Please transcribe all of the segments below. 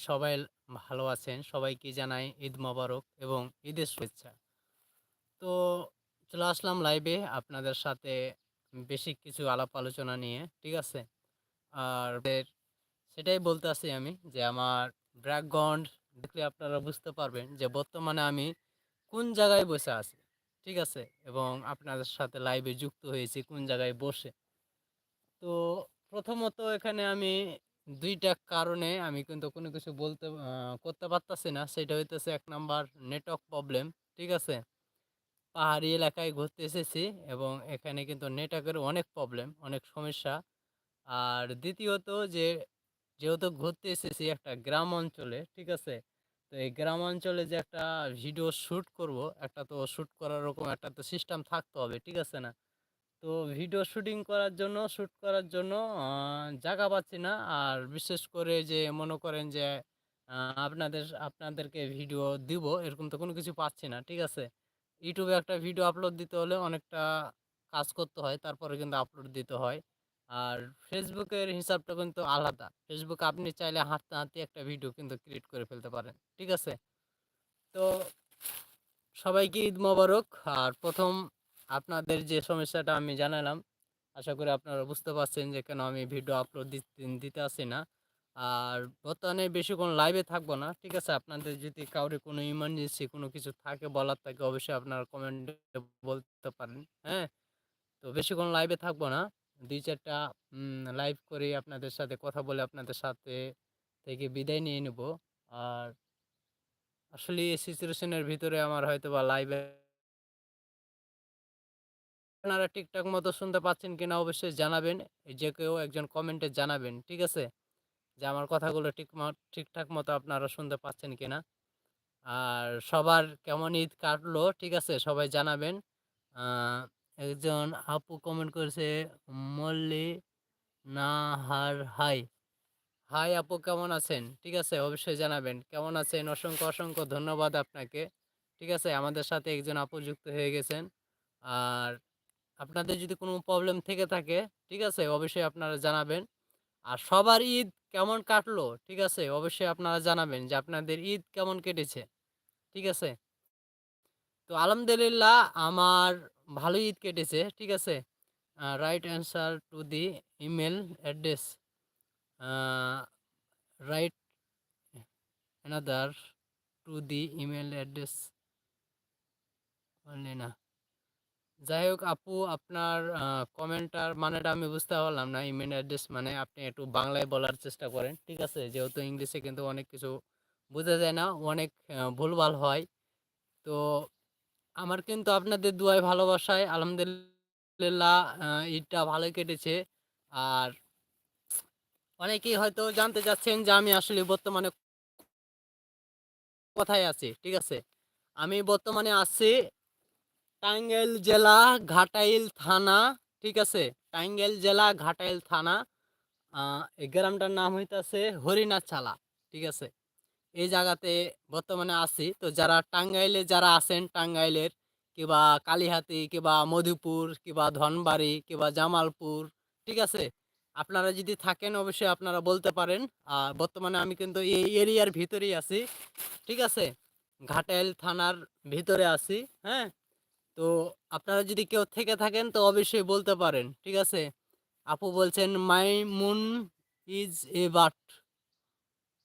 সবাই ভালো আছেন। সবাইকে জানাই ঈদ মোবারক এবং ঈদের শুভেচ্ছা। তো চলে আসলাম লাইভে আপনাদের সাথে বেশি কিছু আলাপ আলোচনা নিয়ে। ঠিক আছে? আর সেটাই বলতে আছি আমি যে আমার ব্যাকগ্রাউন্ড দেখলে আপনারা বুঝতে পারবেন যে বর্তমানে আমি কোন জায়গায় বসে আছি। ঠিক আছে? এবং আপনাদের সাথে লাইভে যুক্ত হয়েছি কোন জায়গায় বসে। তো প্রথমত এখানে আমি ২ টা কারণে আমি কিন্তু কোনো কিছু বলতে করতে পারতাছি না। সেটা হইতেছে এক নাম্বার নেটওয়ার্ক প্রবলেম। ঠিক আছে? পাহাড়ি এলাকায় ঘুরতে এসেছি এবং এখানে কিন্তু নেটওয়ার্কের অনেক প্রবলেম, অনেক সমস্যা। আর দ্বিতীয়ত যে যেহেতু ঘুরতে এসেছি একটা গ্রাম অঞ্চলে, ঠিক আছে? তো এই গ্রাম অঞ্চলে যে একটা ভিডিও শুট করব, একটা তো শ্যুট করার ওরকম একটা তো সিস্টেম থাকতে হবে, ঠিক আছে না? তো ভিডিও শুটিং করার জন্য শ্যুট করার জন্য জায়গা পাচ্ছি না। আর বিশেষ করে যে মনে করেন যে আপনাদের আপনাদেরকে ভিডিও দিব এরকম তো কোনো কিছু পাচ্ছি না। ঠিক আছে? ইউটিউবে একটা ভিডিও আপলোড দিতে হলে অনেকটা কাজ করতে হয়। তারপরে কিন্তু আপলোড দিতে হয়। আর ফেসবুকের হিসাবটা কিন্তু আলাদা। এ আপনি চাইলে হাঁটতে, হাঁটতে একটা ভিডিও কিন্তু ক্রিয়েট করে ফেলতে পারেন। ঠিক আছে? তো সবাইকে ঈদ মোবারক। আর ১ম আপনাদের যে সমস্যাটা আমি জানালাম, আশা করি আপনারা বুঝতে পারছেন যে কেন আমি ভিডিও আপলোড দিত দিতে আসি না। আর বর্তমানে বেশিক্ষণ লাইভে থাকব না। ঠিক আছে? আপনাদের যদি কাউরে কোনো ইমার্জেন্সি কোনো কিছু থাকে বলার থাকে অবশ্যই আপনারা কমেন্টে বলতে পারেন। হ্যাঁ? তো বেশিক্ষণ লাইভে থাকব না। দুই চারটা লাইভ করে আপনাদের সাথে কথা বলে আপনাদের সাথে থেকে বিদায় নিয়ে নেব আর আসলে এই সিচুয়েশন এর ভিতরে আমার হয়তোবা লাইভে আপনারা ঠিকঠাক মতো শুনতে পাচ্ছেন কিনা অবশ্যই জানাবেন। যে কেউ একজন কমেন্টে জানাবেন। ঠিক আছে? যে আমার কথাগুলো ঠিক ঠিকঠাক মতো আপনারা শুনতে পাচ্ছেন কিনা। আর সবার কেমন ঈদ কাটলো, ঠিক আছে? সবাই জানাবেন। একজন আপু কমেন্ট করেছে মল্লি না হার হাই। হাই আপু কেমন আছেন? ঠিক আছে? অবশ্যই জানাবেন। কেমন আছেন? অসংখ্য, অসংখ্য ধন্যবাদ আপনাকে। ঠিক আছে? আমাদের সাথে একজন আপু যুক্ত হয়ে গেছেন। আর আপনাদের যদি কোনো প্রবলেম থেকে থাকে, ঠিক আছে? অবশ্যই আপনারা জানাবেন। আর সবার ঈদ কেমন কাটলো, ঠিক আছে? অবশ্যই আপনারা জানাবেন যে আপনাদের ঈদ কেমন কেটেছে। ঠিক আছে? তো আলহামদুলিল্লাহ আমার ভালো ঈদ কেটেছে। ঠিক আছে? Right answer to the email address. Right another to the email address না। যাই হোক আপু আপনার আ কমেন্টটার মানেটা আমি বুঝতে পারলাম না। ইমেইল অ্যাড্রেস মানে আপনি একটু বাংলায় বলার চেষ্টা করেন। ঠিক আছে? যেহেতু ইংলিশে কিন্তু অনেক কিছু বোঝা যায় না, অনেক ভুলভাল হয়। তো আমার কিন্তু আপনাদের দোয়ায় ভালোবাসায় আলহামদুলিল্লাহ ঈদটা ভালোই কেটেছে। আর অনেকেই হয়তো জানতে চাচ্ছেন যে আমি আসলে বর্তমানে কোথায় আছি। ঠিক আছে? আমি বর্তমানে আছি টাঙ্গাইল জেলা ঘাটাইল থানা। ঠিক আছে? টাঙ্গাইল জেলা ঘাটাইল থানা। এই গ্রামটার নাম হইতাছে হরিণাছালা। ঠিক আছে? এই জায়গাতে বর্তমানে আছি। তো যারা টাঙ্গাইলে যারা আছেন টাঙ্গাইলের কিবা কালিহাতী কিবা মধুপুর কিবা ধনবাড়ি কিংবা জামালপুর, ঠিক আছে? আপনারা যদি থাকেন অবশ্যই আপনারা বলতে পারেন। বর্তমানে আমি কিন্তু এই এরিয়ার ভিতরেই আছি। ঠিক আছে? ঘাটাইল থানার ভিতরে আছি। হ্যাঁ? তো আপনারা যদি কেউ থেকে থাকেন তো অবশ্যই বলতে পারেন। ঠিক আছে? আপু বলছেন my moon is a but.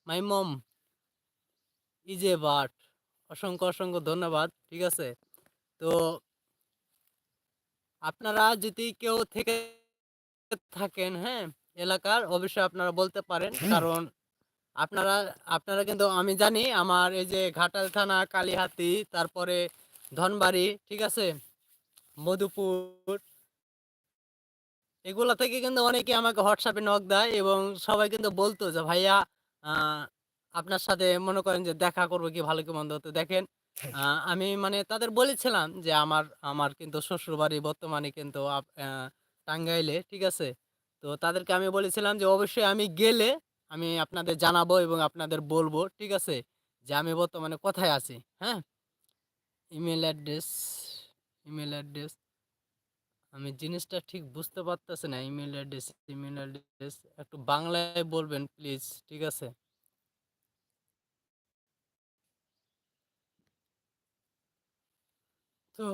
My mom is a but. অসংখ্য, অসংখ্য ধন্যবাদ। ঠিক আছে? তো আপনারা যদি কেউ থেকে থাকেন, হ্যাঁ? এলাকার অবশ্যই আপনারা বলতে পারেন। কারণ আপনারা আপনারা কিন্তু আমি জানি আমার এই যে ঘাটাল থানা, কালিহাতী, তারপরে ধনবাড়ি, ঠিক আছে? মধুপুর এগুলা থেকে কিন্তু অনেকে আমাকে হোয়াটসঅ্যাপে নক দেয় এবং সবাই কিন্তু বলতো যে ভাইয়া আপনার সাথে মনে করেন যে দেখা করব কি ভালো কি মন্দ। তো দেখেন আমি মানে তাদের বলেছিলাম যে আমার আমার কিন্তু শ্বশুরবাড়ি বর্তমানে কিন্তু আপ টাঙ্গাইলে, ঠিক আছে? তো তাদেরকে আমি বলেছিলাম যে অবশ্যই আমি গেলে আমি আপনাদের জানাব এবং আপনাদের বলব, ঠিক আছে? যে আমি বর্তমানে কোথায় আছি, হ্যাঁ? ইমেল অ্যাড্রেস ইমেল অ্যাড্রেস আমি জিনিসটা ঠিক বুঝতে পারতেছি না ইমেল অ্যাড্রেস ইমেল অ্যাড্রেস একটু বাংলায় বলবেন প্লিজ ঠিক আছে? তো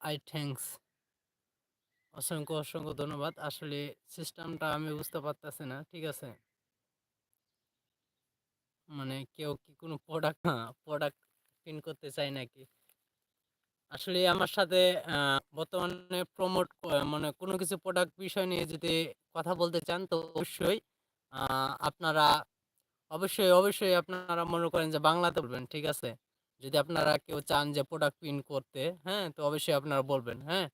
আই থ্যাংকস অসংখ্য অসংখ্য ধন্যবাদ। আসলে সিস্টেমটা আমি বুঝতে পারতেছি না, ঠিক আছে? মানে কেউ কি কোনো প্রোডাক্ট প্রোডাক্ট পিন করতে চায় নাকি? আসলে আমার সাথে বর্তমানে প্রমোট মানে কোনো কিছু প্রোডাক্ট বিষয় নিয়ে যদি কথা বলতে চান, তো অবশ্যই আপনারা অবশ্যই অবশ্যই আপনারা মনে করেন যে বাংলাতে বলবেন, ঠিক আছে? যদি আপনারা কেউ চান যে প্রোডাক্ট পিন করতে হ্যাঁ তো অবশ্যই আপনারা বলবেন হ্যাঁ?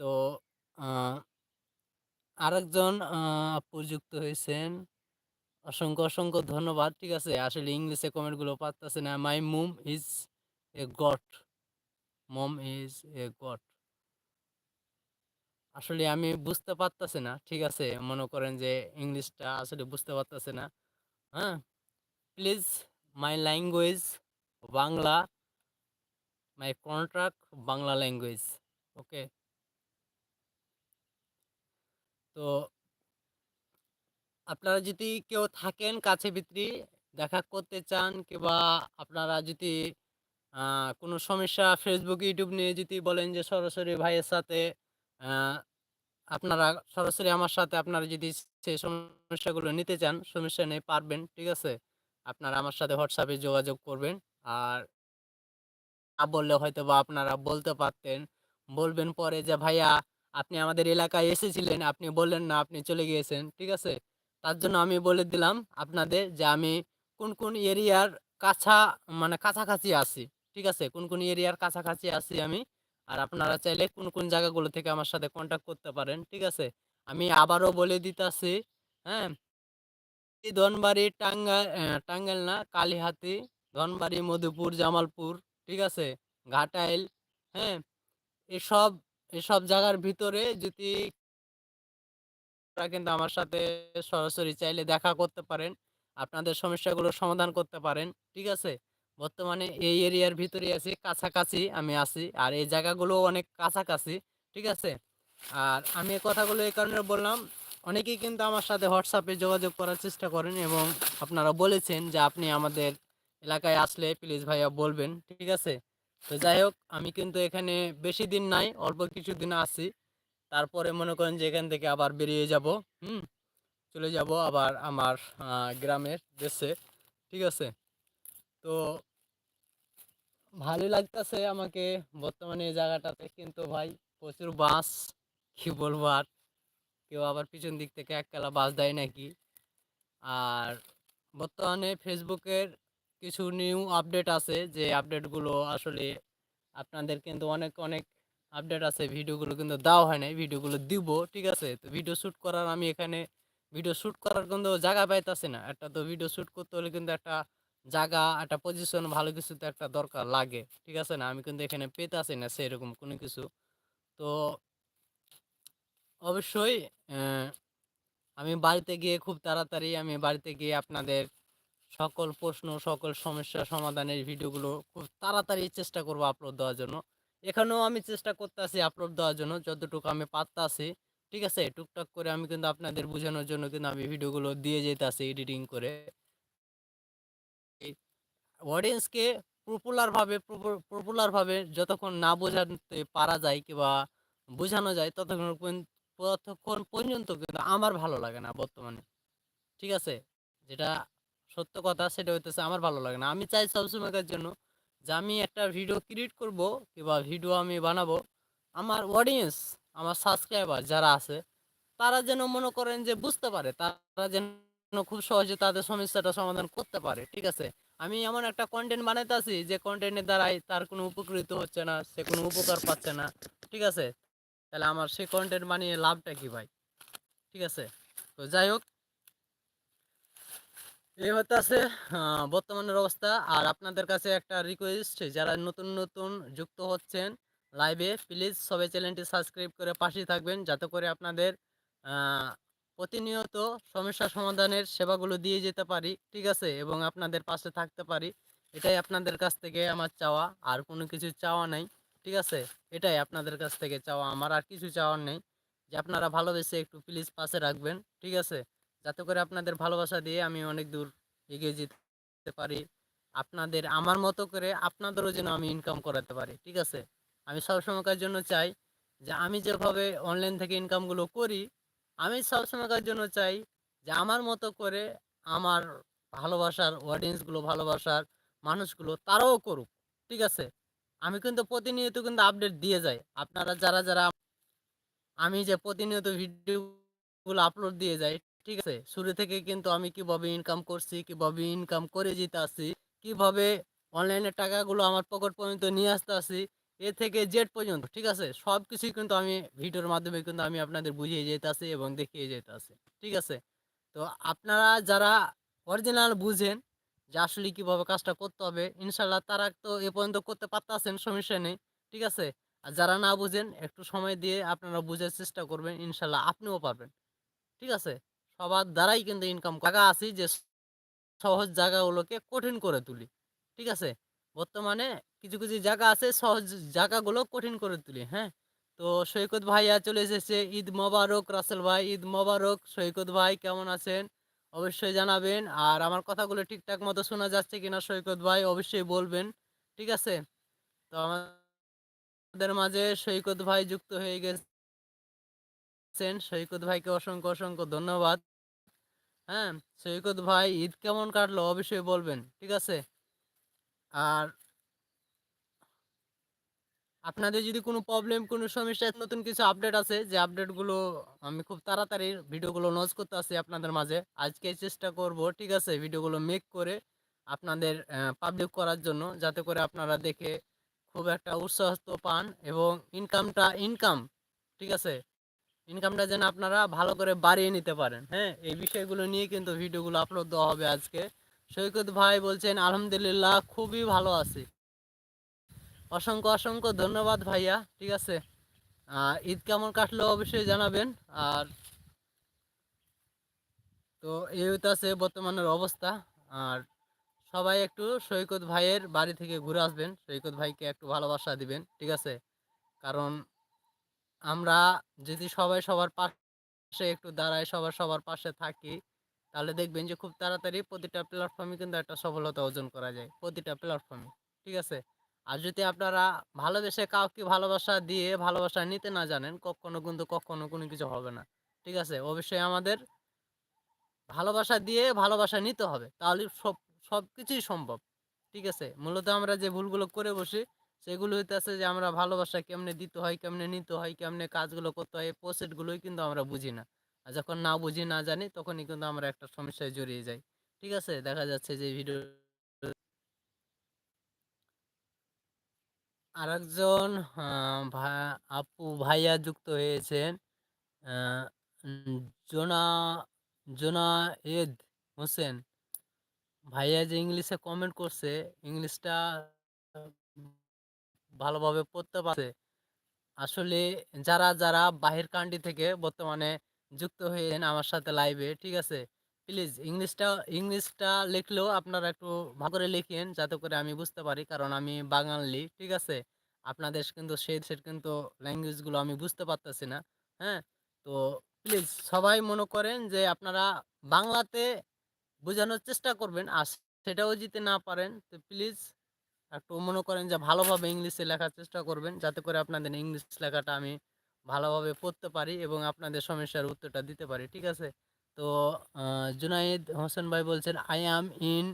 তো আরেকজন আপু হয়েছেন। অসংখ্য অসংখ্য ধন্যবাদ। ঠিক আছে, আসলে ইংলিশে কমেন্টগুলো পাচ্তেছে না। My mum is a god mom is a god আসলে আমি বুঝতে পারতেছি না, ঠিক আছে? মনে করেন যে ইংলিশটা আসলে বুঝতে পারতেছে না। হ্যাঁ? Please, my language Bangla, my contract Bangla language, okay? তো আপনারা যদি কেউ থাকেন কাছে ভিতরি দেখা করতে চান কিংবা আপনারা যদি কোনো সমস্যা ফেসবুক ইউটিউব নিয়ে যদি বলেন যে, সরাসরি ভাইয়ের সাথে আপনারা সরাসরি আমার সাথে আপনারা যদি সেই সমস্যাগুলো নিতে চান, সমস্যা নিয়ে পারবেন, ঠিক আছে? আপনারা আমার সাথে হোয়াটসঅ্যাপে যোগাযোগ করবেন। আর বললে হয়তো বা আপনারা বলতে পারতেন, বলবেন পরে যে, ভাইয়া, আপনি আমাদের এলাকায় এসেছিলেন, আপনি বললেন না, আপনি চলে গিয়েছেন। ঠিক আছে? তার জন্য আমি বলে দিলাম আপনাদের যে আমি কোন কোন এরিয়ার কাছা মানে কাছাকাছি আছি, ঠিক আছে? কোন কোন এরিয়ার কাছাকাছি আছি আমি, আর আপনারা চাইলে কোন কোন জায়গাগুলো থেকে আমার সাথে কন্ট্যাক্ট করতে পারেন, ঠিক আছে? আমি আবারও বলে দিতেছি হ্যাঁ? ধনবাড়ি টাঙ্গাইল টাঙ্গাইল না, কালীহাতি ধনবাড়ি মধুপুর, জামালপুর, ঠিক আছে? ঘাটাইল হ্যাঁ? এসব এসব জায়গার ভিতরে যদি আপনারা কিন্তু আমার সাথে সরাসরি চাইলে দেখা করতে পারেন। আপনাদের সমস্যাগুলো সমাধান করতে পারেন, ঠিক আছে? বর্তমানে এই এরিয়ার ভিতরে আছি, কাছাকাছি আমি আছি আর এই জায়গাগুলো অনেক কাছাকাছি, ঠিক আছে? আর আমি কথাগুলো এই কারণে বললাম, অনেকেই কিন্তু আমার সাথে হোয়াটসঅ্যাপে যোগাযোগ করার চেষ্টা করেন এবং আপনারা বলেছেন যে আপনি আমাদের এলাকায় আসলে প্লিজ ভাইয়া বলবেন, ঠিক আছে? তো যাই হোক, আমি কিন্তু এখানে বেশি দিন নাই, অল্প কিছু দিন আছি। তারপরে মনে করেন যে এখান থেকে আবার বেরিয়ে যাব, হুম? চলে যাব আবার আমার গ্রামের দেশে, ঠিক আছে? তো ভালোই লাগতেছে আমাকে, বর্তমানে এই জায়গাটাতে কিন্তু ভাই প্রচুর বাস, কি বলব আর? কেউ আবার পিছন দিক থেকে এককালা বাস দেয় নাকি? আর বর্তমানে ফেসবুকের কিছু নিউ আপডেট আছে, যে আপডেটগুলো আসলে আপনাদের কিন্তু অনেক অনেক আপডেট আছে, ভিডিওগুলো কিন্তু দেওয়া হয় নাই, ভিডিওগুলো দিব, ঠিক আছে? তো ভিডিও শ্যুট করার আমি এখানে, ভিডিও শ্যুট করার কিন্তু জায়গা পাইতেছি না। একটা তো ভিডিও শ্যুট করতে হলে কিন্তু একটা জায়গা, একটা পজিশন ভালো কিছু তো একটা দরকার লাগে, ঠিক আছে না? আমি কিন্তু এখানে পেতেছি না সেরকম কোনো কিছু। তো অবশ্যই আমি বাড়িতে গিয়ে খুব তাড়াতাড়ি আমি বাড়িতে গিয়ে আপনাদের সকল প্রশ্ন, সকল সমস্যা সমাধানের ভিডিওগুলো খুব তাড়াতাড়ি চেষ্টা করব আপলোড দেওয়ার জন্য। এখানেও আমি চেষ্টা করতেছি আপলোড দেওয়ার জন্য, যতটুকু আমি পারতাছি। ঠিক আছে? টুকটাক করে আমি কিন্তু আপনাদের বোঝানোর জন্য কিন্তু আমি ভিডিওগুলো দিয়ে যেতেছি এডিটিং করে। অডিয়েন্সকে পপুলারভাবে পপুলারভাবে যতক্ষণ না বোঝাতে পারা যায় কিংবা বোঝানো যায়, ততক্ষণ ততক্ষণ পর্যন্ত কিন্তু আমার ভালো লাগে না বর্তমানে। ঠিক আছে? যেটা সত্য কথা, সেটা হইতেছে আমার ভালো লাগে না। আমি চাই সবসময়ের জন্য যে আমি একটা ভিডিও ক্রিয়েট করব কিংবা ভিডিও আমি বানাবো, আমার অডিয়েন্স আমার সাবস্ক্রাইবার যারা আছে, তারা যেন মনে করেন যে বুঝতে পারে, তারা যেন খুব সহজে তাদের সমস্যাটা সমাধান করতে পারে, ঠিক আছে? আমি এমন একটা কন্টেন্ট বানাইতে আছি যে কন্টেন্টের দ্বারাই তার কোনো উপকৃত হচ্ছে না, সে কোনো উপকার পাচ্ছে না, ঠিক আছে? তাহলে আমার সেই কন্টেন্ট বানিয়ে লাভটা কি ভাই? ঠিক আছে? তো যাই হোক এই হতে আছে বর্তমানের অবস্থা। আর আপনাদের কাছে একটা রিকোয়েস্ট যারা নতুন নতুন যুক্ত হচ্ছেন লাইভে প্লিজ সবাই চ্যানেলটি সাবস্ক্রাইব করে পাশে থাকবেন, যাতে করে আপনাদের প্রতিনিয়ত সমস্যা সমাধানের সেবাগুলো দিয়ে যেতে পারি, ঠিক আছে? এবং আপনাদের পাশে থাকতে পারি। এটাই আপনাদের কাছ থেকে আমার চাওয়া, আর কোনো কিছু চাওয়া নাই, ঠিক আছে? এটাই আপনাদের কাছ থেকে চাওয়া আমার, আর কিছু চাওয়ার নেই। যে আপনারা ভালোবেসে একটু প্লিজ পাশে রাখবেন, ঠিক আছে? যাতে করে আপনাদের ভালোবাসা দিয়ে আমি অনেক দূর এগিয়ে যেতে পারি। আপনাদের, আমার মতো করে আপনাদেরও যেন আমি ইনকাম করাতে পারি, ঠিক আছে? আমি সবসময়কার জন্য চাই যে আমি যেভাবে অনলাইন থেকে ইনকামগুলো করি, আমি সবসময়কার জন্য চাই যে আমার মতো করে আমার ভালোবাসার অডিয়েন্সগুলো ভালোবাসার মানুষগুলো তারাও করুক, ঠিক আছে? আমি কিন্তু প্রতিনিয়ত কিন্তু আপডেট দিয়ে যাই। আপনারা যারা যারা আমি যে প্রতিনিয়ত ভিডিওগুলো আপলোড দিয়ে যাই ঠিক আছে? শুরু থেকে কিন্তু আমি কীভাবে ইনকাম করছি, কীভাবে ইনকাম করে যেতে আসি কীভাবে অনলাইনে টাকাগুলো আমার পকেট পর্যন্ত নিয়ে আসতে আসি এ থেকে জেড পর্যন্ত, ঠিক আছে? সব কিছুই কিন্তু আমি ভিডিওর মাধ্যমে কিন্তু আমি আপনাদের বুঝিয়ে যেতে আসি এবং দেখিয়ে যেতে আসি ঠিক আছে? তো আপনারা যারা অরিজিনাল বুঝেন যে আসলে কীভাবে কাজটা করতে হবে ইনশাল্লাহ তারা তো এ পর্যন্ত করতে পারতেছেন, সমস্যা নেই, ঠিক আছে? আর যারা না বুঝেন, একটু সময় দিয়ে আপনারা বুঝার চেষ্টা করবেন ইনশাল্লাহ আপনিও পারবেন, ঠিক আছে? সবার দ্বারাই কিন্তু ইনকাম জায়গা আছি যে সহজ জায়গাগুলোকে কঠিন করে তুলি, ঠিক আছে? বর্তমানে কিছু কিছু জায়গা আছে সহজ জায়গাগুলো কঠিন করে তুলি হ্যাঁ? তো সৈকত ভাইয়া চলে এসেছে, ঈদ মোবারক, রাসেল ভাই, ঈদ মোবারক। সৈকত ভাই, কেমন আছেন? অবশ্যই জানাবেন। আর আমার কথাগুলো ঠিকঠাক মতো শোনা যাচ্ছে কিনা সৈকত ভাই, অবশ্যই বলবেন, ঠিক আছে? তো আমাদের মাঝে সৈকত ভাই যুক্ত হয়ে গেছেন। সৈকত ভাইকে অসংখ্য অসংখ্য ধন্যবাদ। হ্যাঁ? সৈকত ভাই, ঈদ কেমন কাটলো? অবশ্যই বলবেন, ঠিক আছে? আর আপনাদের যদি কোনো প্রবলেম কোনো সমস্যা, নতুন কিছু আপডেট আছে, যে আপডেটগুলো আমি খুব তাড়াতাড়ি ভিডিওগুলো নজ করতে আসি আপনাদের মাঝে, আজকে চেষ্টা করব, ঠিক আছে, ভিডিওগুলো মেক করে আপনাদের পাবলিক করার জন্য, যাতে করে আপনারা দেখে খুব একটা উৎসাহ পান এবং ইনকামটা ইনকাম ঠিক আছে? ইনকামটা যেন আপনারা ভালো করে বাড়িয়ে নিতে পারেন হ্যাঁ? এই বিষয়গুলো নিয়ে কিন্তু ভিডিওগুলো আপলোড দেওয়া হবে আজকে। সৈকত ভাই বলছেন, আলহামদুলিল্লাহ, খুবই ভালো আছি। অসংখ্য অসংখ্য ধন্যবাদ ভাইয়া, ঠিক আছে? ঈদ কেমন কাটলো অবশ্যই জানাবেন, আর তো এই আছে বর্তমানের অবস্থা। আর সবাই একটু সৈকত ভাইয়ের বাড়ি থেকে ঘুরে আসবেন, সৈকত ভাইকে একটু ভালোবাসা দিবেন, ঠিক আছে? কারণ আমরা যদি সবাই সবার পাশে একটু দাঁড়াই সবার সবার পাশে থাকি, তাহলে দেখবেন যে খুব তাড়াতাড়ি প্রতিটা প্ল্যাটফর্মে কিন্তু একটা সফলতা অর্জন করা যায়, প্রতিটা প্ল্যাটফর্মে ঠিক আছে? আর যদি আপনারা ভালোবেসে কাউকে ভালোবাসা দিয়ে ভালোবাসা নিতে না জানেন, কখনো কিন্তু, কখনো কোনো কিছু হবে না, ঠিক আছে? অবশ্যই আমাদের ভালোবাসা দিয়ে ভালোবাসা নিতে হবে, তাহলে সব সব কিছুই সম্ভব, ঠিক আছে? মূলত আমরা যে ভুলগুলো করে বসি সেগুলো হইতেছে যে আমরা ভালোবাসা কেমনে দিতে হয়, কেমনে নিতে হয়, কেমনে কাজগুলো করতে হয় প্রসেসগুলোই কিন্তু আমরা বুঝি না। আর যখন না বুঝি, না জানি, তখনই কিন্তু আমরা একটা সমস্যায় জড়িয়ে যাই। ঠিক আছে? দেখা যাচ্ছে যে ভিডিও আরেকজন আপু, ভাইয়া যুক্ত হয়েছেন জোনা জোনায়েদ হোসেন। ভাইয়া যে ইংলিশে কমেন্ট করছে, ইংলিশটা ভালোভাবে পড়তে পারছে। আসলে যারা যারা বাহির কান্ট্রি থেকে বর্তমানে যুক্ত হয়েছেন আমার সাথে লাইভে ঠিক আছে? প্লিজ ইংলিশটা ইংলিশটা লিখলেও আপনারা একটু ভালো করে লিখেন যাতে করে আমি বুঝতে পারি, কারণ আমি বাঙালি, ঠিক আছে? আপনাদের কিন্তু সেই দেশের কিন্তু ল্যাঙ্গুয়েজগুলো আমি বুঝতে পারতেছি না হ্যাঁ? তো প্লিজ সবাই মনে করেন যে আপনারা বাংলাতে বোঝানোর চেষ্টা করবেন, আর সেটাও যদি না পারেন, তো প্লিজ একটু মনে করেন যে ভালোভাবে ইংলিশে লেখার চেষ্টা করবেন, যাতে করে আপনাদের ইংলিশ লেখাটা আমি ভালোভাবে পড়তে পারি এবং আপনাদের সমস্যার উত্তরটা দিতে পারি, ঠিক আছে? তো জুনাইদ হোসেন ভাই বলছেন আই অ্যাম ইন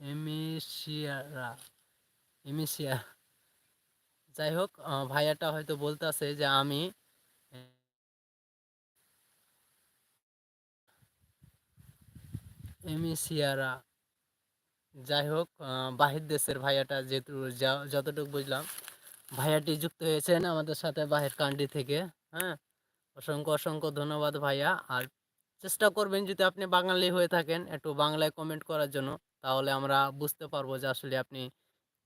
এমিসিয়ারা এমিসিয়া যাই হোক ভাইয়াটা হয়তো বলতেছে যে আমি এমিসিয়ারা যাই হোক বাহির দেশের ভাইয়াটা যেহেতু যতটুকু বুঝলাম, ভাইয়াটি যুক্ত হয়েছেন আমাদের সাথে বাহির কান্ট্রি থেকে হ্যাঁ? অসংখ্য অসংখ্য ধন্যবাদ ভাইয়া। আর চেষ্টা করবেন যদি আপনি বাঙালি হয়ে থাকেন, একটু বাংলায় কমেন্ট করার জন্য, তাহলে আমরা বুঝতে পারব যে আসলে আপনি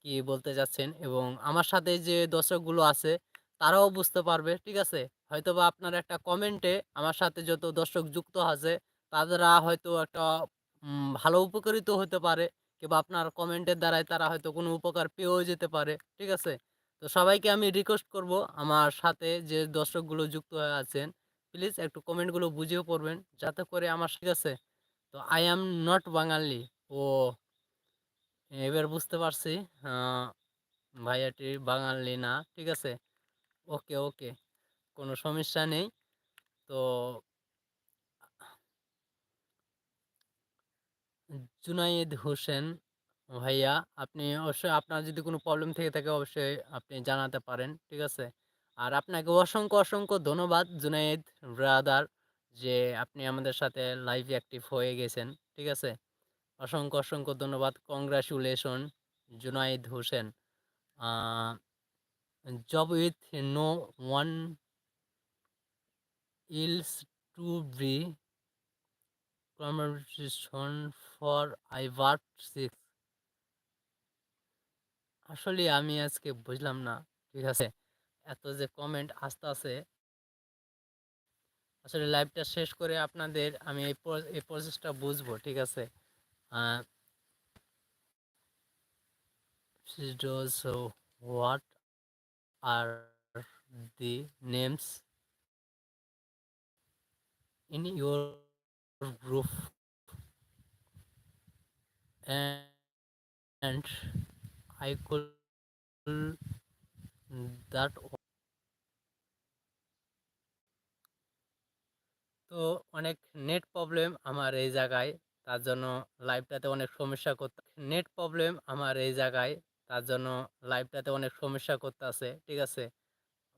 কি বলতে যাচ্ছেন। এবং আমার সাথে যে দর্শকগুলো আছে, তারাও বুঝতে পারবে, ঠিক আছে? হয়তো বা আপনার একটা কমেন্টে আমার সাথে যত দর্শক যুক্ত আছে তারা হয়তো একটা ভালো উপকৃত হতে পারে কিংবা আপনার কমেন্টের দ্বারাই তারা হয়তো কোনো উপকার পেয়েও যেতে পারে, ঠিক আছে? তো সবাইকে আমি রিকোয়েস্ট করব আমার সাথে যে দর্শকগুলো যুক্ত হয়ে আছেন প্লিজ একটু কমেন্টগুলো বুঝিয়ে পড়বেন যাতে করে আমার ঠিক আছে? তো আই অ্যাম নট বাঙালি ও, এবার বুঝতে পারছি ভাইয়াটি বাঙালি না, ঠিক আছে? ওকে ওকে, কোনো সমস্যা নেই। তো জুনাইদ হোসেন ভাইয়া, আপনি অবশ্যই আপনার যদি কোনো প্রবলেম থেকে থাকে অবশ্যই আপনি জানাতে পারেন, ঠিক আছে? আর আপনাকে অসংখ্য অসংখ্য ধন্যবাদ জুনাইদ ব্রাদার যে আপনি আমাদের সাথে লাইভ অ্যাক্টিভ হয়ে গেছেন, ঠিক আছে? অসংখ্য অসংখ্য ধন্যবাদ congratulation Junaid Hossain. Job with no one else to be conversation for I work six আসলে আমি আজকে বুঝলাম না, ঠিক আছে? এত যে কমেন্ট আসতে আছে আসলে লাইভটা শেষ করে আপনাদের আমি এই এই প্রসেসটা বুঝব, ঠিক আছে? What are the names in your group and I could that তো অনেক নেট প্রবলেম আমার এই জায়গায়, তার জন্য লাইভটাতে অনেক সমস্যা করতে নেট প্রবলেম আমার এই জায়গায়, তার জন্য লাইভটাতে অনেক সমস্যা করতে আছে ঠিক আছে?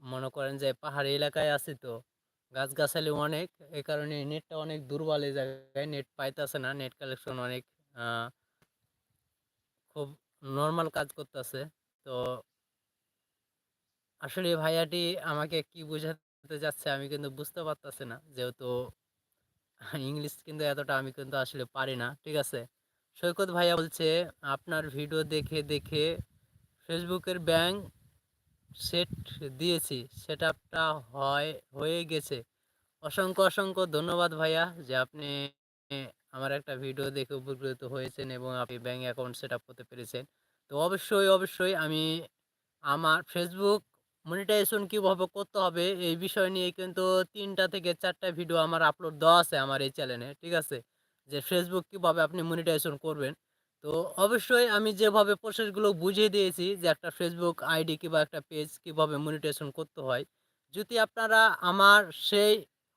মনে করেন যে পাহাড়ি এলাকায় আছি তো, গাছগাছালি অনেক এই কারণে নেটটা অনেক দুর্বল এই জায়গায় নেট পাইতেছে না নেট কালেকশন অনেক খুব নর্মাল কাজ করতেছে। তো আসলে ভাইয়াটি আমাকে কি বোঝাতে যাচ্ছে আমি কিন্তু বুঝতে পারতেছি না। যেহেতু ইংলিশ কিন্তু এতটা আমি কিন্তু আসলে পারি না, ঠিক আছে? সৈকত ভাইয়া বলছে, আপনার ভিডিও দেখে দেখে ফেসবুকের ব্যাংক সেট দিয়েছি সেট হয়, হয়ে গেছে। অসংখ্য অসংখ্য ধন্যবাদ ভাইয়া যে আপনি আমার একটা ভিডিও দেখে উপকৃত হয়েছেন এবং আপনি ব্যাঙ্ক অ্যাকাউন্ট সেট আপ করতে পেরেছেন। তো অবশ্যই অবশ্যই আমি আমার ফেসবুক মনিটাইজেশন কীভাবে করতে হবে এই বিষয় নিয়ে কিন্তু তিনটা থেকে চারটা ভিডিও আমার আপলোড দেওয়া আছে আমার এই চ্যানেলে ঠিক আছে? যে ফেসবুক কীভাবে আপনি মনিটাইজেশন করবেন। তো অবশ্যই আমি যেভাবে প্রসেসগুলো বুঝিয়ে দিয়েছি যে একটা ফেসবুক আইডি কিংবা একটা পেজ কীভাবে মনিটাইজেশন করতে হয়, যদি আপনারা আমার সেই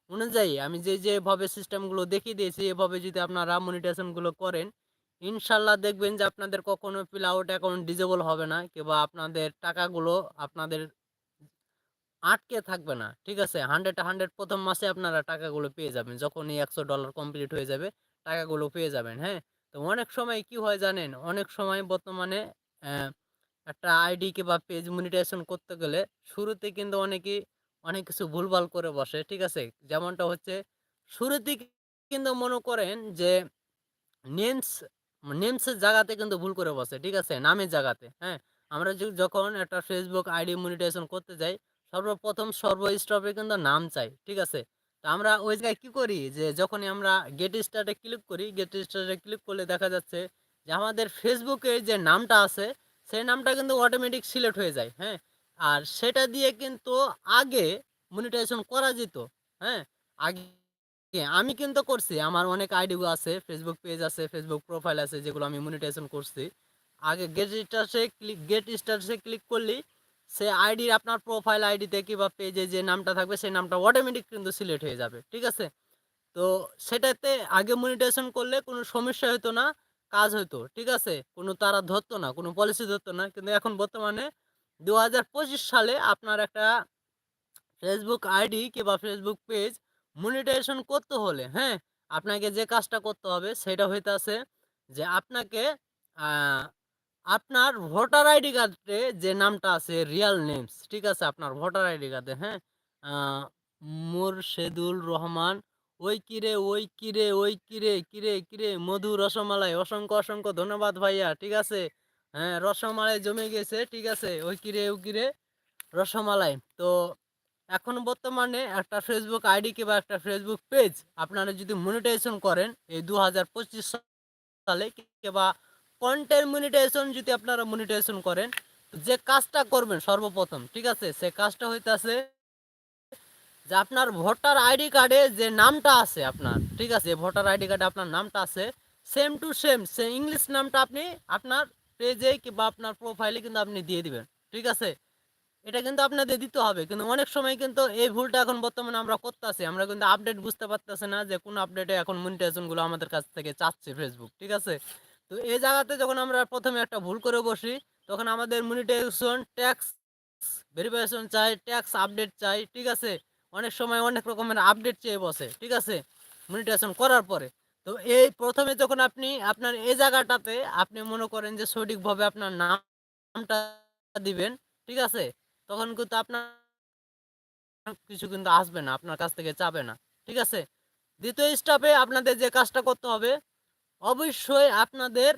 অনুযায়ী আমি যে যেভাবে সিস্টেমগুলো দেখিয়ে দিয়েছি, এভাবে যদি আপনারা মনিটাইজেশনগুলো করেন, ইনশাল্লাহ দেখবেন যে আপনাদের কখনো ফিল আউট অ্যাকাউন্ট ডিজেবল হবে না কিংবা আপনাদের টাকাগুলো আপনাদের আটকে থাকবে না। ঠিক আছে? হান্ড্রেড হান্ড্রেড প্রথম মাসে আপনারা টাকাগুলো পেয়ে যাবেন। যখনই একশো ডলার কমপ্লিট হয়ে যাবে, টাকাগুলো পেয়ে যাবেন হ্যাঁ? তো অনেক সময় কি হয় জানেন? অনেক সময় বর্তমানে একটা আইডি কিংবা পেজ মনিটাইজেশন করতে গেলে শুরুতে কিন্তু অনেকেই অনেক কিছু ভুলভাল করে বসে, ঠিক আছে? যেমনটা হচ্ছে শুরুতে কিন্তু মনে করেন যে নেমস নেমসের জায়গাতে কিন্তু ভুল করে বসে, ঠিক আছে? নামের জায়গাতে হ্যাঁ? আমরা যখন একটা ফেসবুক আইডি মনিটাইজেশন করতে যাই, সর্বপ্রথম সর্ব স্টপে কিন্তু নাম চাই, ঠিক আছে? তো আমরা ওই জায়গায় কী করি? যে, যখনই আমরা গেট স্টার্টে ক্লিক করি গেট স্টার্টে ক্লিক করলে দেখা যাচ্ছে যে, আমাদের ফেসবুকে যে নামটা আছে, সেই নামটা কিন্তু অটোমেটিক সিলেক্ট হয়ে যায় হ্যাঁ? আর সেটা দিয়ে কিন্তু আগে মনিটাইজেশন করা যেত হ্যাঁ? আগে আমি কিন্তু করছি, আমার অনেক আইডি আছে ফেসবুক পেজ আছে ফেসবুক প্রোফাইল আছে যেগুলো আমি মনিটাইজেশন করছি। আগে গেট স্টার্টে ক্লিক গেট স্টার্টে ক্লিক করলেই সে আইডির আপনার প্রোফাইল আইডিতে কিংবা পেজে যে নামটা থাকবে, সেই নামটা অটোমেটিক কিন্তু সিলেক্ট হয়ে যাবে, ঠিক আছে? তো সেটাতে আগে মনিটাইজেশন করলে কোনো সমস্যা হতো না, কাজ হতো ঠিক আছে? কোনো তারা ধরতো না, কোনো পলিসি ধরতো না, কিন্তু এখন বর্তমানে দু হাজার পঁচিশ সালে আপনার একটা ফেসবুক আইডি কিংবা ফেসবুক পেজ মনিটাইজেশন করতে হলে হ্যাঁ? আপনাকে যে কাজটা করতে হবে সেটা হইতাছে যে আপনাকে আপনার ভোটার আইডি কার্ডে যে নামটা আছে রিয়াল নেমস ঠিক আছে? আপনার ভোটার আইডি কার্ডে হ্যাঁ? মুর্শেদুল রহমান, ওই কিরে ওই কিরে ওই কিরে কিরে কিরে মধু রসমালাই, অসংখ্য অসংখ্য ধন্যবাদ ভাইয়া, ঠিক আছে? হ্যাঁ রসমালাই জমে গেছে, ঠিক আছে? ওই কিরে ওই কিরে? রসমালাই। তো এখন বর্তমানে একটা ফেসবুক আইডি কিংবা একটা ফেসবুক পেজ আপনারা যদি মনিটাইজেশন করেন, এই দু হাজার পঁচিশ সালে কিংবা কন্টেন্ট মনিটাইজেশন যদি আপনারা মনিটাইজেশন করেন, যে কাজটা করবেন সর্বপ্রথম, ঠিক আছে? সে কাজটা হইতাছে যে আপনার ভোটার আইডি কার্ডে যে নামটা আছে আপনার, ঠিক আছে? ভোটার আইডি কার্ডে আপনার নামটা আছে সেম টু সেম সে ইংলিশ নামটা আপনি আপনার পেজে কিংবা আপনার প্রোফাইলে কিন্তু আপনি দিয়ে দিবেন, ঠিক আছে? এটা কিন্তু আপনাদের দিতে হবে, কিন্তু অনেক সময় কিন্তু এই ভুলটা এখন বর্তমানে আমরা করতেছি, আমরা কিন্তু আপডেট বুঝতে পারতেছি না যে কোন আপডেটে এখন মনিটাইজেশনগুলো আমাদের কাছ থেকে চাচ্ছে ফেসবুক ঠিক আছে? তো এই জায়গাতে যখন আমরা প্রথমে একটা ভুল করে বসি, তখন আমাদের মনিটাইজেশন ট্যাক্স ভেরিফিকেশন চাই ট্যাক্স আপডেট চাই, ঠিক আছে? অনেক সময় অনেক রকমের আপডেট চেয়ে বসে, ঠিক আছে? মনিটাইজেশন করার পরে। তো এই প্রথমে যখন আপনি আপনার এই জায়গাটাতে আপনি মনে করেন যে সঠিকভাবে আপনার নামটা দিবেন, ঠিক আছে? তখন কিন্তু আপনার কিছু কিন্তু আসবে না, আপনার কাছ থেকে চাবে না, ঠিক আছে? দ্বিতীয় স্টেপে আপনাদের যে কাজটা করতে হবে, অবশ্যই আপনাদের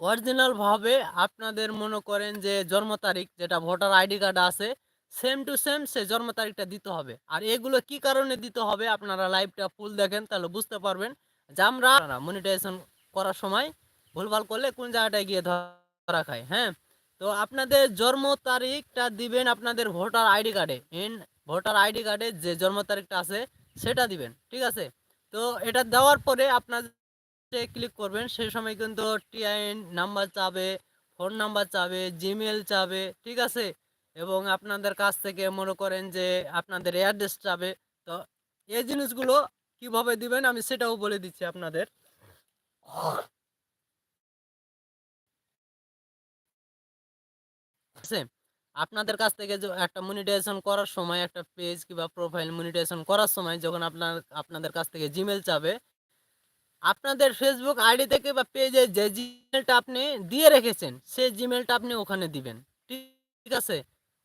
অরিজিনালভাবে আপনাদের মনে করেন যে জন্ম তারিখ, যেটা ভোটার আইডি কার্ড আছে সেম টু সেম সে জন্ম তারিখটা দিতে হবে। আর এগুলো কি কারণে দিতে হবে? আপনারা লাইভটা ফুল দেখেন, তাহলে বুঝতে পারবেন। যে আমরা মনিটাইজেশন করার সময় ভুলভাল করলে কোন জায়গাটায় গিয়ে ধরা খায় হ্যাঁ? তো আপনাদের জন্ম তারিখটা দিবেন আপনাদের ভোটার আইডি কার্ডে ইন ভোটার আইডি কার্ডে যে জন্ম তারিখটা আছে সেটা দিবেন, ঠিক আছে? তো এটা দেওয়ার পরে আপনার ক্লিক করবেন সেই সময় কিন্তু টিআইএন নাম্বার চাবে ফোন নাম্বার চাবে জিমেল চাবে, ঠিক আছে? এবং আপনাদের কাছ থেকে মনে করেন যে আপনাদের অ্যাড্রেস চাবে, তো এই জিনিসগুলো কীভাবে দিবেন? আমি সেটাও বলে দিচ্ছি আপনাদের। আপনাদের কাছ থেকে একটা মনিটাইজেশন করার সময়, একটা পেজ কিংবা প্রোফাইল মনিটাইজেশন করার সময় যখন আপনার, আপনাদের কাছ থেকে জিমেল চাবে, আপনাদের ফেসবুক আইডি থেকে বা পেজে যে জিমেলটা আপনি দিয়ে রেখেছেন, সেই জিমেলটা আপনি ওখানে দিবেন। ঠিক আছে?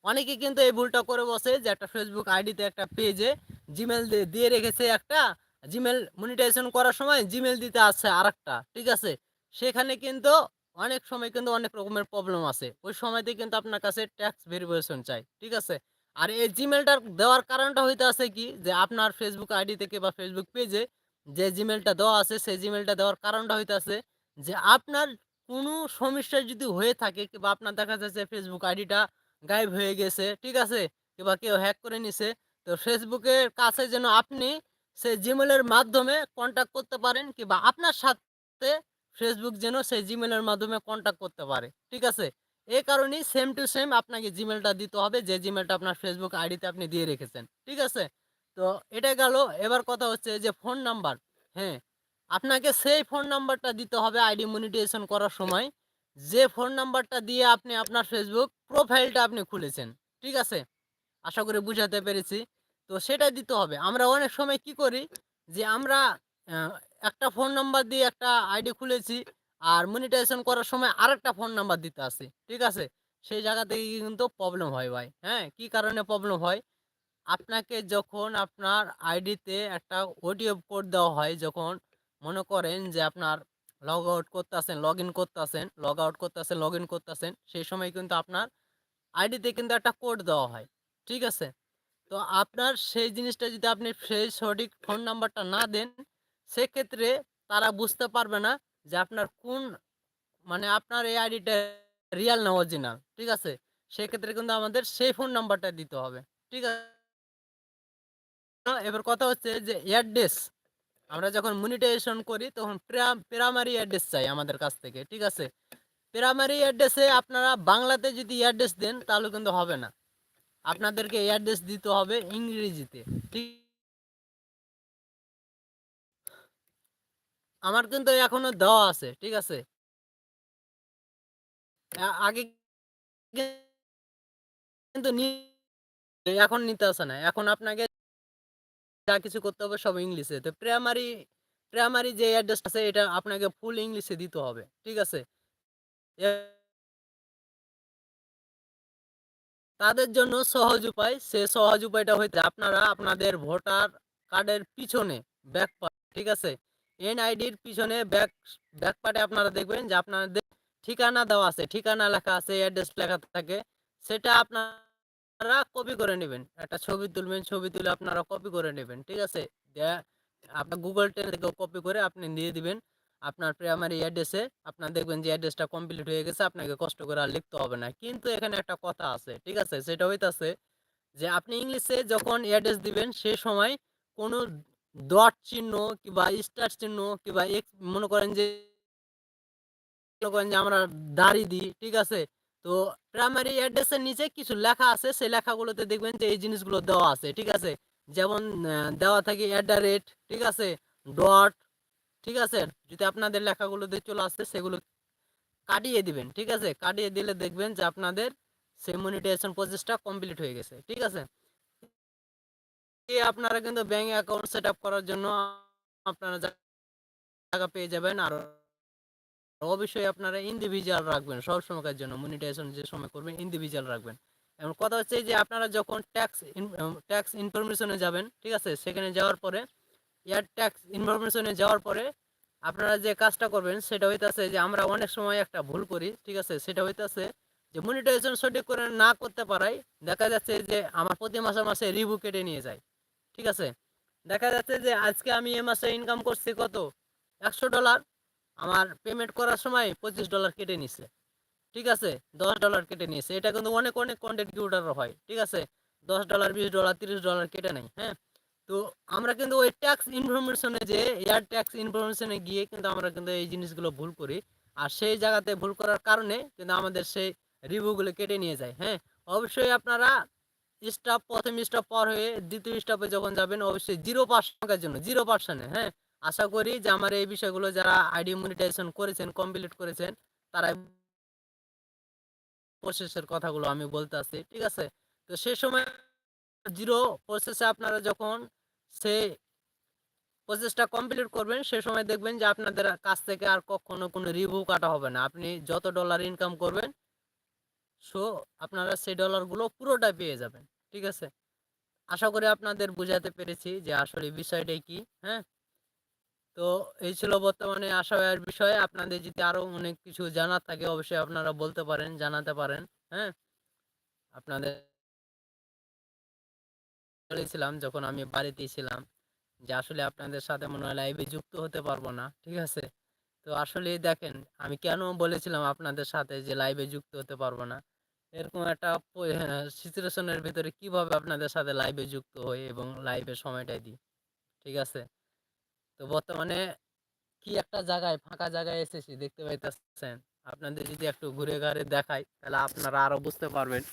অনেকে কিন্তু এই ভুলটা করে বসে যে একটা ফেসবুক আইডিতে একটা পেজে জিমেল দিয়ে রেখেছে একটা জিমেল মনিটাইজেশন করার সময় জিমেল দিতে আসছে আর ঠিক আছে? সেখানে কিন্তু অনেক সময় কিন্তু অনেক রকমের প্রবলেম আছে। ওই সময়তে কিন্তু আপনার কাছে ট্যাক্স ভেরিফিকেশন চাই, ঠিক আছে? আর এই জিমেলটা দেওয়ার কারণটা হইতে আছে কি? যে আপনার ফেসবুক আইডি থেকে বা ফেসবুক পেজে যে জিমেলটা দেওয়া আছে, সেই জিমেলটা দেওয়ার কারণটা হইতে আছে যে আপনার কোনো সমস্যা যদি হয়ে থাকে বা আপনার দেখা যাচ্ছে ফেসবুক আইডিটা গায়েব হয়ে গেছে, ঠিক আছে? কিংবা কেউ হ্যাক করে নিছে। তো ফেসবুকের কাছে যেন আপনি সেই জিমেলের মাধ্যমে কন্ট্যাক্ট করতে পারেন, কিংবা আপনার সাথে ফেসবুক যেন সেই জিমেলের মাধ্যমে কন্ট্যাক্ট করতে পারে, ঠিক আছে? এই কারণেই সেম টু সেম আপনাকে জিমেলটা দিতে হবে, যে জিমেলটা আপনার ফেসবুক আইডিতে আপনি দিয়ে রেখেছেন, ঠিক আছে? তো এটা গেল। এবার কথা হচ্ছে যে ফোন নাম্বার হ্যাঁ? আপনাকে সেই ফোন নাম্বারটা দিতে হবে আইডি মনিটাইজেশন করার সময়। যে ফোন নাম্বারটা দিয়ে আপনি আপনার ফেসবুক প্রোফাইলটা আপনি খুলেছেন, ঠিক আছে? আশা করি বুঝাতে পেরেছি। তো সেটা দিতে হবে। আমরা অনেক সময় কি করি যে আমরা একটা ফোন নাম্বার দিয়ে একটা আইডি খুলেছি আর মনিটাইজেশন করার সময় আরেকটা ফোন নাম্বার দিতে আসি, ঠিক আছে? সেই জায়গা থেকে কিন্তু প্রবলেম হয় ভাই হ্যাঁ? কি কারণে প্রবলেম হয়? আপনাকে যখন আপনার আইডিতে একটা ওটিএফ কোড দেওয়া হয়, যখন মনে করেন যে আপনার লগ আউট করতেছেন লগ ইন করতেছেন লগ আউট করতেছেন লগ ইন করতেছেন, সেই সময় কিন্তু আপনার আইডিতে কিন্তু একটা কোড দেওয়া হয়, ঠিক আছে? তো আপনার সেই জিনিসটা যদি আপনি সেই সঠিক ফোন নাম্বারটা না দেন, সেক্ষেত্রে তারা বুঝতে পারবে না যে আপনার কোন মানে আপনার এই আইডিটা রিয়াল না অরিজিনাল ঠিক আছে? সেক্ষেত্রে কিন্তু আমাদের সেই ফোন নাম্বারটা দিতে হবে, ঠিক আছে? এবার কথা হচ্ছে যে অ্যাড্রেস আমরা যখন মনিটাইজেশন করি, তখন প্রাইমারি অ্যাড্রেস চাই আমাদের কাছ থেকে, ঠিক আছে? প্রাইমারি অ্যাড্রেসে আপনারা বাংলাতে যদি অ্যাড্রেস দেন, তাহলে কিন্তু হবে না। আপনাদেরকে অ্যাড্রেস দিতে হবে ইংরেজিতে, ঠিক আমার কিন্তু এখনও দেওয়া আছে, ঠিক আছে? আগে কিন্তু এখন নিতে আসে না। এখন আপনাকে যা কিছু করতে হবে সব ইংলিশে। তো প্রাইমারি প্রাইমারি যে অ্যাড্রেস আছে এটা আপনাকে ফুল ইংলিশে দিতে হবে, ঠিক আছে? তাদের জন্য সহজ উপায়, সে সহজ উপায়টা হইতে আপনারা আপনাদের ভোটার কার্ডের পিছনে ব্যাক ঠিক আছে? এনআইডির পিছনে ব্যাক ব্যাক পার্টে আপনারা দেখবেন যে আপনাদের ঠিকানা দেওয়া আছে, ঠিকানা লেখা আছে অ্যাড্রেস লেখা থাকে, সেটা আপনারা কপি করে নেবেন। একটা ছবি তুলবেন, ছবি তুলে আপনারা কপি করে নেবেন, ঠিক আছে? আপনার গুগল ট্রেন থেকে কপি করে আপনি দিয়ে দিবেন। আপনার প্রাইমারি অ্যাড্রেসে আপনার দেখবেন যে অ্যাড্রেসটা কমপ্লিট হয়ে গেছে, আপনাকে কষ্ট করে আর লিখতে হবে না। কিন্তু এখানে একটা কথা আছে, ঠিক আছে? সেটা হইতাছে যে আপনি ইংলিশে যখন অ্যাড্রেস দিবেন, সে সময় কোনো ডট চিহ্ন কিংবা স্টার চিহ্ন কিংবা এক্স মনে করেন যে, মনে করেন যে আমরা দাড়ি দিই, ঠিক আছে? তো প্রাইমারি অ্যাড্রেসের নিচে কিছু লেখা আছে, সেই লেখাগুলোতে দেখবেন যে এই জিনিসগুলো দেওয়া আছে, ঠিক আছে? যেমন দেওয়া থাকে অ্যাট রেট ঠিক আছে? ডট ঠিক আছে? যদি আপনাদের লেখাগুলোতে চলে আসছে সেগুলো কাটিয়ে দিবেন, ঠিক আছে? কাটিয়ে দিলে দেখবেন যে আপনাদের সেই মনিটাইজেশন প্রসেসটা কমপ্লিট হয়ে গেছে, ঠিক আছে? আপনারা কিন্তু ব্যাংক অ্যাকাউন্ট সেট করার জন্য আপনারা টাকা পেয়ে যাবেন, আর অবশ্যই আপনারা ইন্ডিভিজুয়াল রাখবেন সব সময়কার জন্য মনিটাইজেশন যে সময় করবেন ইন্ডিভিজুয়াল রাখবেন। এমন কথা হচ্ছে যে আপনারা যখন ট্যাক্স ট্যাক্স ইনফরমেশনে যাবেন, ঠিক আছে, সেখানে যাওয়ার পরে এয়ার ট্যাক্স ইনফরমেশনে যাওয়ার পরে আপনারা যে কাজটা করবেন, সেটা হইতাছে যে আমরা অনেক সময় একটা ভুল করি, ঠিক আছে, সেটা হইতাছে যে মনিটাইজেশন সঠিক করে না করতে পারাই দেখা যাচ্ছে যে আমার প্রতি মাসে মাসে রিভিউ কেটে নিয়ে যায়, ঠিক আছে। দেখা যাচ্ছে যে আজকে আমি এ মাসে ইনকাম করছি কত? একশো ডলার আমার পেমেন্ট করার সময় পঁচিশ ডলার কেটে নিছে। ঠিক আছে? দশ ডলার কেটে নিয়েছে। এটা কিন্তু অনেক অনেক কন্টেন্ট হয়। ঠিক আছে? দশ ডলার বিশ ডলার তিরিশ ডলার কেটে নেয় হ্যাঁ? তো আমরা কিন্তু ওই ট্যাক্স ইনফরমেশনে যে এয়ার ট্যাক্স ইনফরমেশনে গিয়ে কিন্তু আমরা কিন্তু এই জিনিসগুলো ভুল করি। আর সেই জায়গাতে ভুল করার কারণে কিন্তু আমাদের সেই রিভিউগুলো কেটে নিয়ে যায় হ্যাঁ? অবশ্যই আপনারা স্টাফ প্রথম স্টাফ পর হয়ে দ্বিতীয় স্টাফে যখন যাবেন, অবশ্যই জিরো পার্সেন্টের জন্য জিরো পার্সেন্টে হ্যাঁ? আশা করি যে আমার এই বিষয়গুলো যারা আইডি মনিটাইজেশন করেছেন কমপ্লিট করেছেন তারা প্রসেসের কথাগুলো আমি বলতে আসছি, ঠিক আছে? তো সেই সময় জিরো প্রসেসে আপনারা যখন সে প্রসেসটা কমপ্লিট করবেন, সে সময় দেখবেন যে আপনাদের কাছ থেকে আর কখনো কোনো রিভিউ কাটা হবে না। আপনি যত ডলার ইনকাম করবেন, সো আপনারা সেই ডলারগুলো পুরোটা পেয়ে যাবেন, ঠিক আছে? আশা করি আপনাদের বোঝাতে পেরেছি যে আসলে বিষয়টাই কি হ্যাঁ? তো এই ছিল বর্তমানে আশাবাদের বিষয়ে। আপনাদের যদি আরও অনেক কিছু জানার থাকে, অবশ্যই আপনারা বলতে পারেন, জানাতে পারেন হ্যাঁ? আপনাদের বলেছিলাম যখন আমি বাড়িতে ছিলাম যে আসলে আপনাদের সাথে মনে হয় লাইভে যুক্ত হতে পারব না, ঠিক আছে? তো আসলে দেখেন, আমি কেন বলেছিলাম আপনাদের সাথে যে লাইভে যুক্ত হতে পারব না? এরকম একটা সিচুয়েশনের ভিতরে কীভাবে আপনাদের সাথে লাইভে যুক্ত হই এবং লাইভে সময়টাই দিই, ঠিক আছে? তো বর্তমানে কি একটা জায়গায় ফাঁকা জায়গায় এসেছি দেখতে পাইতেছেন। আপনাদের যদি একটু ঘুরে ঘাড়ে দেখাই, তাহলে আপনারা আরও বুঝতে পারবেন।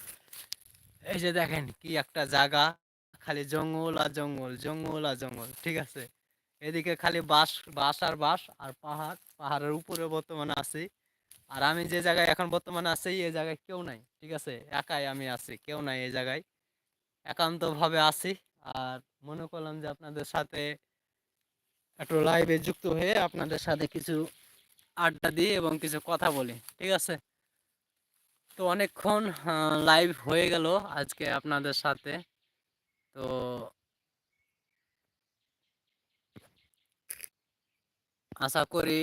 এই যে দেখেন কি একটা জায়গা, খালি জঙ্গল আর জঙ্গল জঙ্গল আর জঙ্গল, ঠিক আছে? এদিকে খালি বাস বাস আর বাস আর পাহাড়, পাহাড়ের উপরে বর্তমানে আছি। আর আমি যে জায়গায় এখন বর্তমানে আছি, এই জায়গায় কেউ নাই, ঠিক আছে? একাই আমি আছি, কেউ নাই এই জায়গায়। একান্তভাবে আছি, আর মনে করলাম যে আপনাদের সাথে একটু লাইভে যুক্ত হয়ে আপনাদের সাথে কিছু আড্ডা দিই এবং কিছু কথা বলি, ঠিক আছে? তো অনেকক্ষণ লাইভ হয়ে গেল আজকে আপনাদের সাথে। তো আশা করি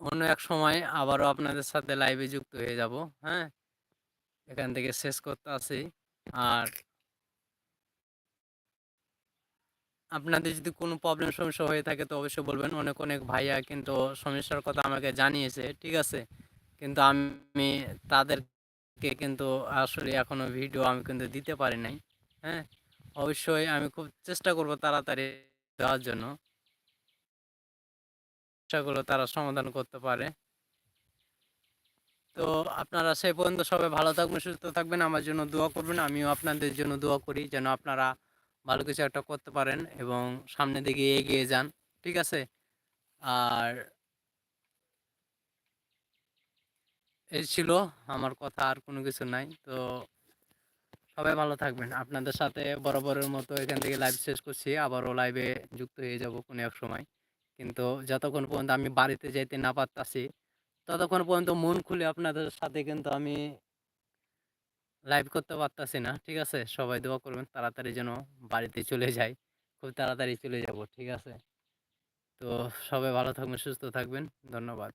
অন্য এক সময় আবারও আপনাদের সাথে লাইভে যুক্ত হয়ে যাব হ্যাঁ? এখান থেকে শেষ করতে আসি। আর আপনাদের যদি কোনো প্রবলেম সমস্যা হয়ে থাকে তো অবশ্যই বলবেন। অনেক অনেক ভাইয়া কিন্তু সমস্যার কথা আমাকে জানিয়েছে, ঠিক আছে? কিন্তু আমি তাদেরকে কিন্তু আসলে এখনও ভিডিও আমি কিন্তু দিতে পারি নাই হ্যাঁ? অবশ্যই আমি খুব চেষ্টা করব তাড়াতাড়ি দেওয়ার জন্য। সমস্যাগুলো তারা সমাধান করতে পারে। তো আপনারা সেই পর্যন্ত সবাই ভালো থাকবেন, সুস্থ থাকবেন, আমার জন্য দোয়া করবেন, আমিও আপনাদের জন্য দোয়া করি যেন আপনারা ভালো কিছু একটা করতে পারেন এবং সামনের দিকে এগিয়ে যান, ঠিক আছে? আর এই ছিল আমার কথা, আর কোনো কিছু নাই। তো সবাই ভালো থাকবেন। আপনাদের সাথে বরাবরের মতো এখান থেকে লাইভ শেষ করছি। আবারও লাইভে যুক্ত হয়ে যাব কোনো এক সময়। কিন্তু যতক্ষণ পর্যন্ত আমি বাড়িতে যাইতে না পারতাছি, ততক্ষণ পর্যন্ত মন খুলে আপনাদের সাথে কিন্তু আমি লাইভ করতে পারতাছি না, ঠিক আছে? সবাই দোয়া করবেন তাড়াতাড়ি যেন বাড়িতে চলে যাই। খুব তাড়াতাড়ি চলে যাব, ঠিক আছে? তো সবাই ভালো থাকবেন, সুস্থ থাকবেন, ধন্যবাদ।